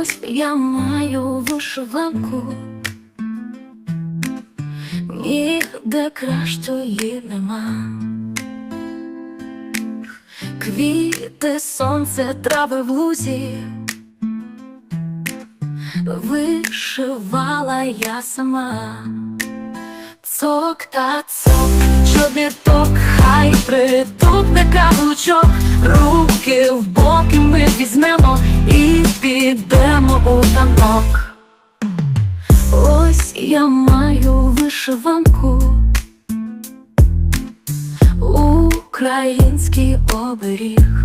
Ось я маю вишиванку, ніде кращої нема. Квіти, сонце, трави в лузі, вишивала я сама. Цок та цок, чобіток, хай притупне каблучок, руки в боки ми візьмемо і підемо я маю вишиванку, український оберіг.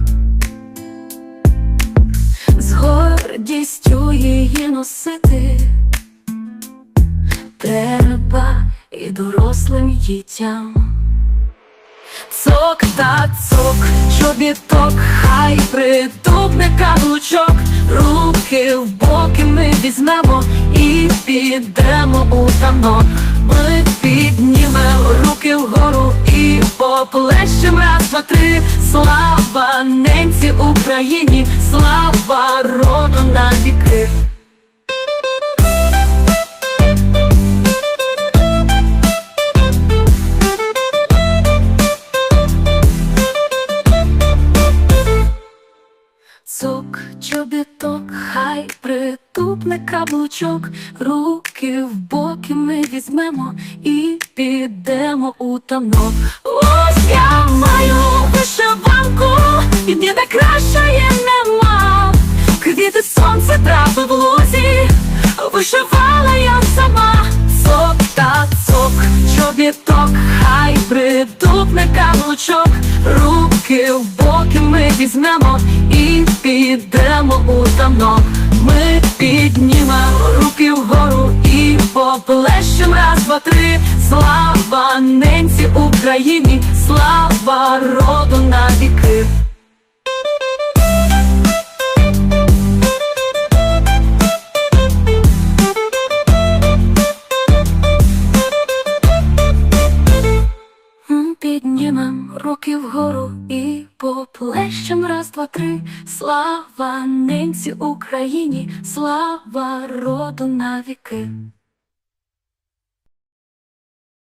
З гордістю її носити треба і дорослим дітям. Цок та цок, чобіток, хай притупне каблучок, руки в боки ми візьмемо і підемо у танок. Ми піднімемо руки вгору і поплещем раз, два, три. Слава ненці Україні, слава роду на віки. Цок, чобіток, хай притупне каблучок, руки в боки ми візьмемо і підемо у танок. Ось я маю вишиванку, і ніде кращої нема. Квіти сонце трави в лузі, вишивала я сама. Цок та цок, чобіток, хай притупне каблучок, руки в боки ми візьмемо і підемо у. Ми піднімемо руки вгору і поплещем раз, два, три. Слава ненці Україні, слава роду на віки. Руки вгору і поплещем раз, два, три. Слава ненці Україні, слава роду на віки.